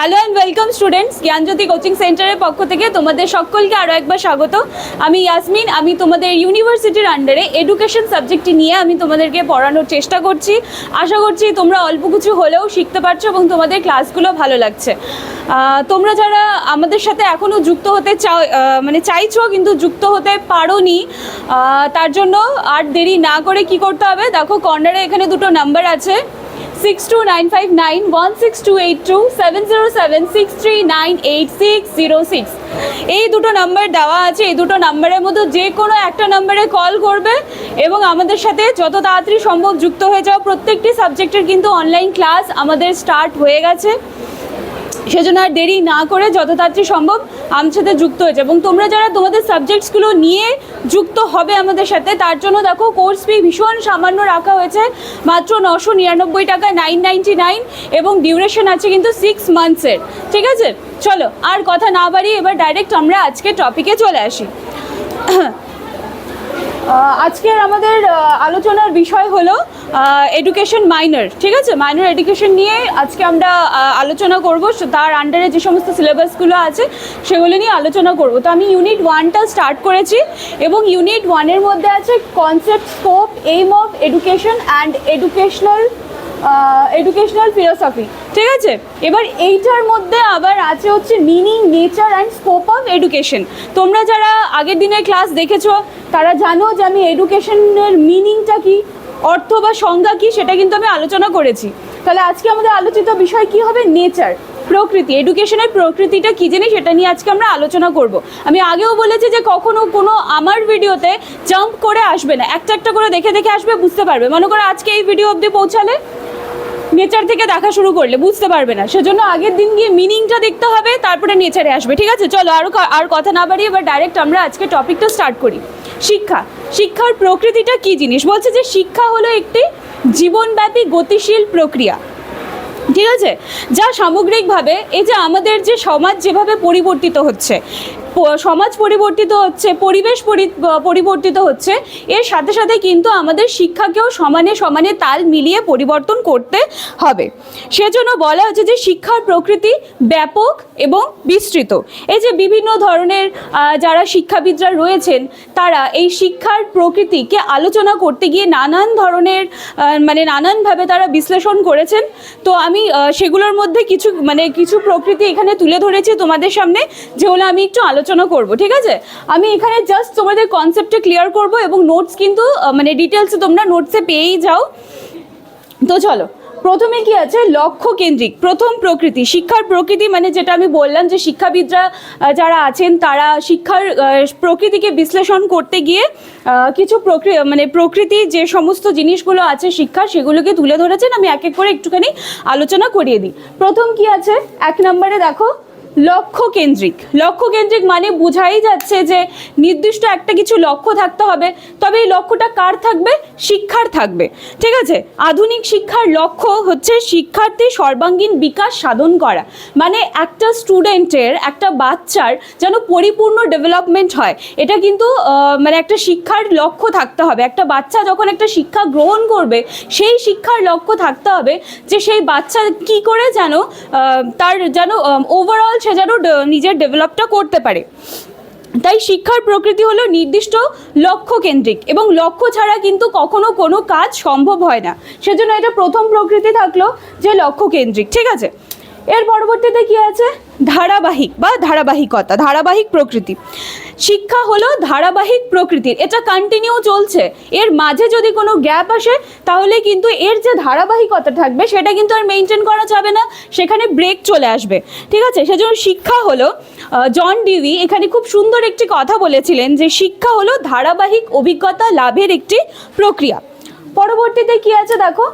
Hello and welcome students Gyanjyoti coaching সেন্টারের পক্ষ থেকে তোমাদের সকলকে আরও একবার স্বাগত। আমি ইয়াসমিন আমি তোমাদের ইউনিভার্সিটির আন্ডারে এডুকেশন সাবজেক্টটি নিয়ে আমি তোমাদেরকে পড়ানোর চেষ্টা করছি। আশা করছি তোমরা অল্প কিছু হলেও শিখতে পারছ এবং তোমাদের ক্লাসগুলো ভালো লাগছে। তোমরা যারা আমাদের সাথে এখনও যুক্ত হতে চাও মানে চাইছো কিন্তু যুক্ত হতে পারোনি তার জন্য আর দেরি না করে কি করতে হবে? দেখো কর্নারে এখানে দুটো নাম্বার আছে। Six two nine five nine one six two eight two seven zero seven six three nine eight six zero six. এই দুটো নাম্বার দেওয়া আছে, এই দুটো নাম্বারের মধ্যে যে কোনো একটা নাম্বারে কল করবে এবং আমাদের সাথে যত তাড়াতাড়ি সম্ভব যুক্ত হয়ে যাওয়া প্রত্যেকটি সাবজেক্টের কিন্তু অনলাইন ক্লাস আমাদের স্টার্ট হয়ে গেছে। সেজন্য আর দেরি না করে যত তাড়াতাড়ি সম্ভব আমার সাথে যুক্ত হয়েছে। এবং তোমরা যারা তোমাদের সাবজেক্টসগুলো নিয়ে যুক্ত হবে আমাদের সাথে, তার জন্য দেখো কোর্স ফি ভীষণ সামান্য রাখা হয়েছে। মাত্র নশো নিরানব্বই টাকা নাইন নাইনটি নাইন এবং ডিউরেশন আছে কিন্তু সিক্স মান্থসের ঠিক আছে? চলো, আর কথা না বাড়িয়ে এবার ডাইরেক্ট আমরা আজকে টপিকে চলে আসি। আজকের আমাদের আলোচনার বিষয় হলো এডুকেশন মাইনর ঠিক আছে? মাইনর এডুকেশন নিয়ে আজকে আমরা আলোচনা করব। তার আন্ডারে যে সমস্ত সিলেবাসগুলো আছে, সেগুলো নিয়ে আলোচনা করব। তো আমি ইউনিট ওয়ানটা স্টার্ট করেছি এবং ইউনিট ওয়ানের মধ্যে আছে concept scope aim of education and educational educational philosophy ঠিক আছে? এবার এইটার মধ্যে আবার আছে হচ্ছে meaning nature and scope of education তোমরা যারা আগের দিনের ক্লাস দেখেছ, তারা জানো যে আমি এডুকেশনের মিনিংটা কি, অর্থ বা সংজ্ঞা কি, সেটা কিন্তু আমি আলোচনা করেছি। তাহলে আজকে আমাদের আলোচিত বিষয় কি হবে? নেচার প্রকৃতি। এডুকেশনের প্রকৃতিটা কী জিনিস, সেটা নিয়ে আজকে আমরা আলোচনা করব। আমি আগেও বলেছি যে কখনো কোনো আমার ভিডিওতে জাম্প করে আসবে না। একটা একটা করে দেখে দেখে আসবে, বুঝতে পারবে। মনে করো আজকে এই ভিডিও অবধি পৌঁছালে নেচার থেকে দেখা শুরু করলে, বুঝতে পারবে না। সেজন্য আগের দিন গিয়ে মিনিংটা দেখতে হবে, তারপরে নেচারে আসবে, ঠিক আছে? চলো আরও আর কথা না বাড়িয়ে এবার ডাইরেক্ট আমরা আজকে টপিকটা স্টার্ট করি। শিক্ষা। শিক্ষার প্রকৃতিটা কি জিনিস? বলছে যে শিক্ষা হলো একটি জীবনব্যাপী গতিশীল প্রক্রিয়া। ঠিক আছে? যা সামগ্রিকভাবে এই যে আমাদের যে সমাজ যেভাবে পরিবর্তিত হচ্ছে সমাজ পরিবর্তিত হচ্ছে, পরিবেশ পরি- পরিবর্তিত হচ্ছে। এর সাথে সাথে কিন্তু আমাদের শিক্ষাকেও সমানে সমানে তাল মিলিয়ে পরিবর্তন করতে হবে। সেজন্য বলা হচ্ছে যে শিক্ষার প্রকৃতি ব্যাপক এবং বিস্তৃত। এই যে বিভিন্ন ধরনের যারা শিক্ষাবিদরা রয়েছেন, তারা এই শিক্ষার প্রকৃতিকে আলোচনা করতে গিয়ে নানান ধরনের মানে নানানভাবে তারা বিশ্লেষণ করেছেন। তো আমি সেগুলোর মধ্যে কিছু মানে কিছু প্রকৃতি এখানে তুলে ধরেছি তোমাদের সামনে। যেগুলো আমি একটু আলোচনা করব, ঠিক আছে? আমি এখানে জাস্ট তোমাদের কনসেপ্টটা ক্লিয়ার করব এবং নোটস কিন্তু মানে ডিটেলসে তোমরা নোটসে পেয়েই যাও। তো চলো, প্রথমে কি আছে? লক্ষ্য কেন্দ্রিক, প্রথম প্রকৃতি, শিক্ষার প্রকৃতি মানে যেটা আমি বললাম যে শিক্ষাবিদরা যারা আছেন তারা শিক্ষার প্রকৃতিকে বিশ্লেষণ করতে গিয়ে কিছু মানে প্রকৃতির যে সমস্ত জিনিসগুলো আছে শিক্ষা সেগুলোকে তুলে ধরেছেন। আমি এক এক করে একটুখানি আলোচনা করিয়ে দিই। প্রথম কি আছে? এক নম্বরে দেখো লক্ষ্য কেন্দ্রিক লক্ষ্য কেন্দ্রিক মানে বোঝাই যাচ্ছে যে নির্দিষ্ট একটা কিছু লক্ষ্য থাকতে হবে, তবে এই লক্ষ্যটা কার থাকবে? শিক্ষার থাকবে। ঠিক আছে? আধুনিক শিক্ষার লক্ষ্য হচ্ছে শিক্ষার্থীর সর্বাঙ্গীন বিকাশ সাধন করা। মানে একটা স্টুডেন্টের, একটা বাচ্চার যেন পরিপূর্ণ ডেভেলপমেন্ট হয়। এটা কিন্তু মানে একটা শিক্ষার লক্ষ্য থাকতে হবে। একটা বাচ্চা যখন একটা শিক্ষা গ্রহণ করবে, সেই শিক্ষার লক্ষ্য থাকতে হবে যে সেই বাচ্চা কি করে যেন তার যেন ওভারঅল সে যেন নিজের ডেভেলপটা করতে পারে। তাই শিক্ষার প্রকৃতি হলো নির্দিষ্ট লক্ষ্য কেন্দ্রিক এবং লক্ষ্য ছাড়া কিন্তু কখনো কোনো কাজ সম্ভব হয় না। সেজন্য এটা প্রথম প্রকৃতি থাকল যে লক্ষ্য কেন্দ্রিক ঠিক আছে? এর পরবর্তীতে কি আছে ধারাবাহিক বা ধারাবাহিকতা, ধারাবাহিক প্রকৃতি। শিক্ষা হলো ধারাবাহিক প্রকৃতির, এটা কন্টিনিউ চলছে। এর মাঝে যদি কোনো গ্যাপ আসে, তাহলে কিন্তু এর যে ধারাবাহিকতা থাকবে, সেটা কিন্তু আর মেনটেন করা যাবে না, সেখানে ব্রেক চলে আসবে। ঠিক আছে? সেজন্য শিক্ষা হলো জন ডিভি এখানে খুব সুন্দর একটি কথা বলেছিলেন যে শিক্ষা হলো ধারাবাহিক অভিজ্ঞতা লাভের একটি প্রক্রিয়া। পরবর্তীতে কি আছে দেখো?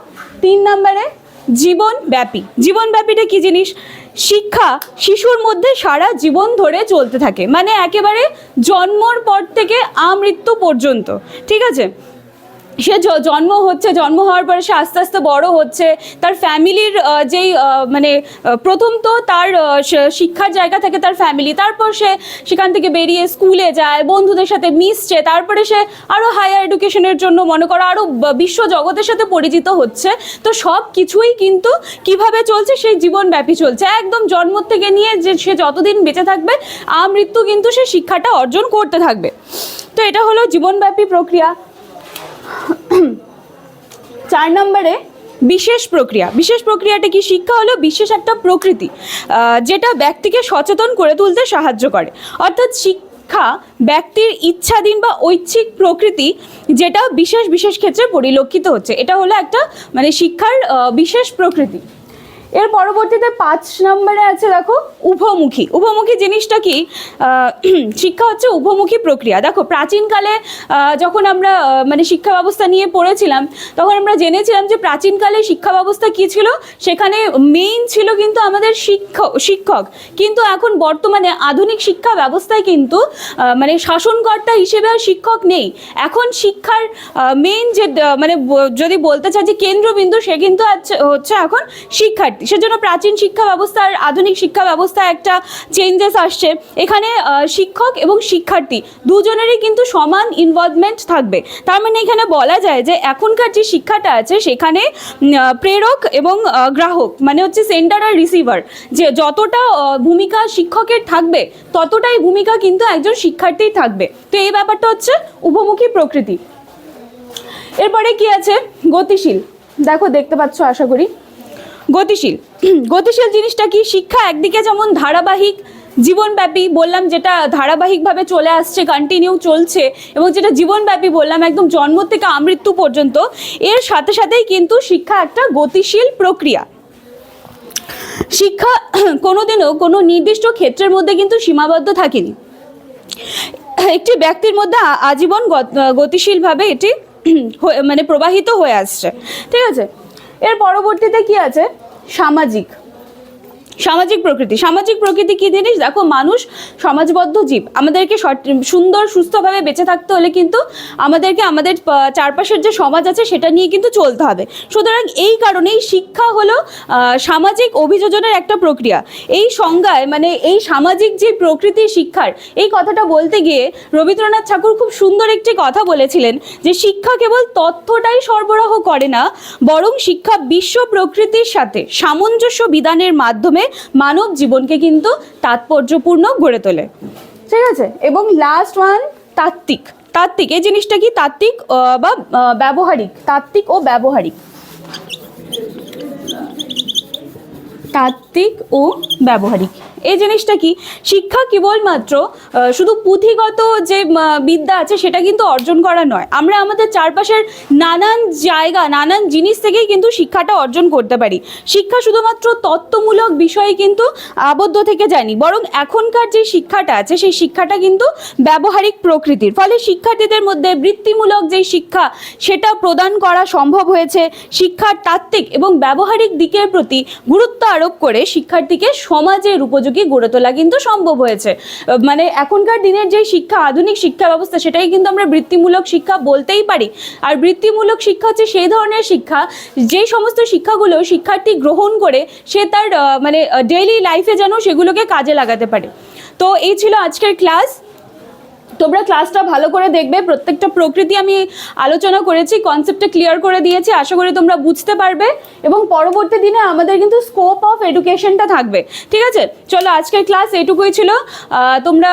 তিন নম্বরে জীবনব্যাপী। জীবনব্যাপীটা কি জিনিস? শিক্ষা শিশুর মধ্যে সারা জীবন ধরে চলতে থাকে। মানে একেবারে জন্মর পর থেকে আমৃত্যু পর্যন্ত। ঠিক আছে? সে জন্ম হচ্ছে, জন্ম হওয়ার পরে সে আস্তে আস্তে বড় হচ্ছে। তার ফ্যামিলির যেই মানে প্রথম তো তার শিক্ষার জায়গা থেকে তার ফ্যামিলি। তারপর সে সেখান থেকে বেরিয়ে স্কুলে যায়, বন্ধুদের সাথে মিশছে, তারপরে সে আরও হায়ার এডুকেশনের জন্য মনে করো আরও বিশ্ব জগতের সাথে পরিচিত হচ্ছে। তো সব কিছুই কিন্তু কীভাবে চলছে, সেই জীবনব্যাপী চলছে। একদম জন্ম থেকে নিয়ে যে সে যতদিন বেঁচে থাকবে আমৃত্যু কিন্তু সে শিক্ষাটা অর্জন করতে থাকবে। তো এটা হলো জীবনব্যাপী প্রক্রিয়া। চার নম্বরে বিশেষ প্রক্রিয়া। বিশেষ প্রক্রিয়াটা কি? শিক্ষা হলো বিশেষ একটা প্রকৃতি যেটা ব্যক্তিকে সচেতন করে তুলতে সাহায্য করে। অর্থাৎ শিক্ষা ব্যক্তির ইচ্ছাধীন বা ঐচ্ছিক প্রকৃতি যেটা বিশেষ বিশেষ ক্ষেত্রে পরিলক্ষিত হচ্ছে। এটা হলো একটা মানে শিক্ষার বিশেষ প্রকৃতি। এর পরবর্তীতে পাঁচ নম্বরে আছে, দেখো, উভমুখী। উভমুখী জিনিসটা কি? শিক্ষা হচ্ছে উভমুখী প্রক্রিয়া। দেখো, প্রাচীনকালে যখন আমরা মানে শিক্ষা ব্যবস্থা নিয়ে পড়েছিলাম, তখন আমরা জেনেছিলাম যে প্রাচীনকালে শিক্ষা ব্যবস্থা কি ছিল? সেখানে মেইন ছিল কিন্তু আমাদের শিক্ষক শিক্ষক। কিন্তু এখন বর্তমানে আধুনিক শিক্ষা ব্যবস্থায় কিন্তু মানে শাসনকর্তা হিসেবে আর শিক্ষক নেই। এখন শিক্ষার মেইন যে মানে যদি বলতে চাই যে কেন্দ্রবিন্দু, সে কিন্তু হচ্ছে এখন শিক্ষার্থী। সেজন্য প্রাচীন শিক্ষা ব্যবস্থা আর আধুনিক শিক্ষা ব্যবস্থা একটা চেঞ্জেস আসছে। এখানে শিক্ষক এবং শিক্ষার্থী দুজনেরই কিন্তু সমান ইনভলভমেন্ট থাকবে। তার মানে এখানে বলা যায় যে এখনকার যে শিক্ষাটা আছে, সেখানে প্রেরক এবং গ্রাহক মানে হচ্ছে সেন্টার আর রিসিভার যে যতটা ভূমিকা শিক্ষকের থাকবে, ততটাই ভূমিকা কিন্তু একজন শিক্ষার্থীর থাকবে। তো এই ব্যাপারটা হচ্ছে উপমুখী প্রকৃতি। এরপরে কি আছে? গতিশীল। দেখো, দেখতে পাচ্ছ, আশা করি। গতিশীল। গতিশীল জিনিসটা কি? শিক্ষা একদিকে যেমন ধারাবাহিক জীবনব্যাপী, বললাম যেটা ধারাবাহিকভাবে চলে আসছে কন্টিনিউ চলছে, এবং যেটা জীবনব্যাপী বললাম একদম জন্ম থেকে আমৃত্যু পর্যন্ত, এর সাথে সাথেই কিন্তু শিক্ষা একটা গতিশীল প্রক্রিয়া। শিক্ষা কোনোদিনও কোনো নির্দিষ্ট ক্ষেত্রের মধ্যে কিন্তু সীমাবদ্ধ থাকেনি। একটি ব্যক্তির মধ্যে আজীবন গত- গতিশীলভাবে এটি মানে প্রবাহিত হয়ে আসছে। ঠিক আছে? এর পরবর্তীতে কি আছে? সামাজিক। সামাজিক প্রকৃতি। সামাজিক প্রকৃতি কি জিনিস? দেখো, মানুষ সমাজবদ্ধ জীব। আমাদেরকে সুন্দর, সুস্থভাবে বেঁচে থাকতে হলে কিন্তু আমাদেরকে আমাদের চারপাশের যে সমাজ আছে সেটা নিয়ে কিন্তু চলতে হবে। সুতরাং এই কারণেই শিক্ষা হলো সামাজিক অভিযোজনের একটা প্রক্রিয়া। এই সংজ্ঞায় মানে এই সামাজিক যে প্রকৃতি শিক্ষার, এই কথাটা বলতে গিয়ে রবীন্দ্রনাথ ঠাকুর খুব সুন্দর একটি কথা বলেছিলেন যে শিক্ষা কেবল তথ্যটাই সরবরাহ করে না, বরং শিক্ষা বিশ্ব প্রকৃতির সাথে সামঞ্জস্য বিধানের মাধ্যমে মানব জীবনকে কিন্তু তাৎপর্যপূর্ণ গড়ে তোলে। ঠিক আছে? এবং লাস্ট ওয়ান তাত্ত্বিক। তাত্ত্বিক, এই জিনিসটা কি? তাত্ত্বিক বা ব্যবহারিক। তাত্ত্বিক ও ব্যবহারিক। তাত্ত্বিক ও ব্যবহারিক। এই জিনিসটা কি? শিক্ষা কেবলমাত্র শুধু পুঁথিগত যে বিদ্যা আছে সেটা কিন্তু অর্জন করা নয়। আমরা আমাদের চারপাশের নানান জায়গা, নানান জিনিস থেকেই কিন্তু শিক্ষাটা অর্জন করতে পারি। শিক্ষা শুধুমাত্র তত্ত্বমূলক বিষয়ে কিন্তু আবদ্ধ থেকে যায়নি, বরং এখনকার যে শিক্ষাটা আছে, সেই শিক্ষাটা কিন্তু ব্যবহারিক প্রকৃতির। ফলে শিক্ষার্থীদের মধ্যে বৃত্তিমূলক যে শিক্ষা, সেটা প্রদান করা সম্ভব হয়েছে। শিক্ষার তাত্ত্বিক এবং ব্যবহারিক দিকের প্রতি গুরুত্ব আরোপ করে শিক্ষার্থীকে সমাজের উপযোগী গড়ে তোলা কিন্তু সম্ভব হয়েছে। মানে এখনকার দিনের যে শিক্ষা, আধুনিক শিক্ষা ব্যবস্থা, সেটাই কিন্তু আমরা বৃত্তিমূলক শিক্ষা বলতেই পারি। আর বৃত্তিমূলক শিক্ষা হচ্ছে সেই ধরনের শিক্ষা যে সমস্ত শিক্ষাগুলো শিক্ষার্থী গ্রহণ করে, সে তার মানে ডেইলি লাইফে যেন সেগুলোকে কাজে লাগাতে পারে। তো এই ছিল আজকের ক্লাস তোমরা ক্লাসটা ভালো করে দেখবে, প্রত্যেকটা প্রকৃতি আমি আলোচনা করেছি কনসেপ্টটা ক্লিয়ার করে দিয়েছি, আশা করি তোমরা বুঝতে পারবে এবং পরবর্তী দিনে আমাদের কিন্তু স্কোপ অফ এডুকেশনটা থাকবে, ঠিক আছে? চলো আজকের ক্লাস এটুকুই ছিল। তোমরা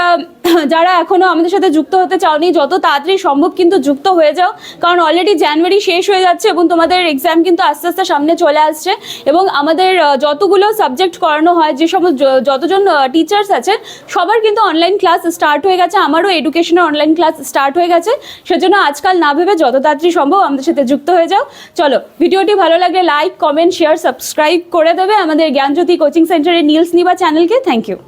যারা এখনও আমাদের সাথে যুক্ত হতে চাওনি, যত তাড়াতাড়ি সম্ভব কিন্তু যুক্ত হয়ে যাও, কারণ অলরেডি জানুয়ারি শেষ হয়ে যাচ্ছে এবং তোমাদের এক্সাম কিন্তু আস্তে আস্তে সামনে চলে আসছে এবং আমাদের যতগুলো সাবজেক্ট করানো হয়, যে সমস্ত যতজন টিচার্স আছে সবার কিন্তু অনলাইন ক্লাস স্টার্ট হয়ে গেছে, আমারও এডুকেশনের অনলাইন ক্লাস স্টার্ট হয়ে গেছে। সেজন্য আজকাল না ভেবে যত তাড়াতাড়ি সম্ভব আমাদের সাথে যুক্ত হয়ে যাও। চলো, ভিডিওটি ভালো লাগলে লাইক কমেন্ট শেয়ার সাবস্ক্রাইব করে দেবে আমাদের জ্ঞানজ্যোতি কোচিং সেন্টারের নীলস নিবা চ্যানেলকে থ্যাংক ইউ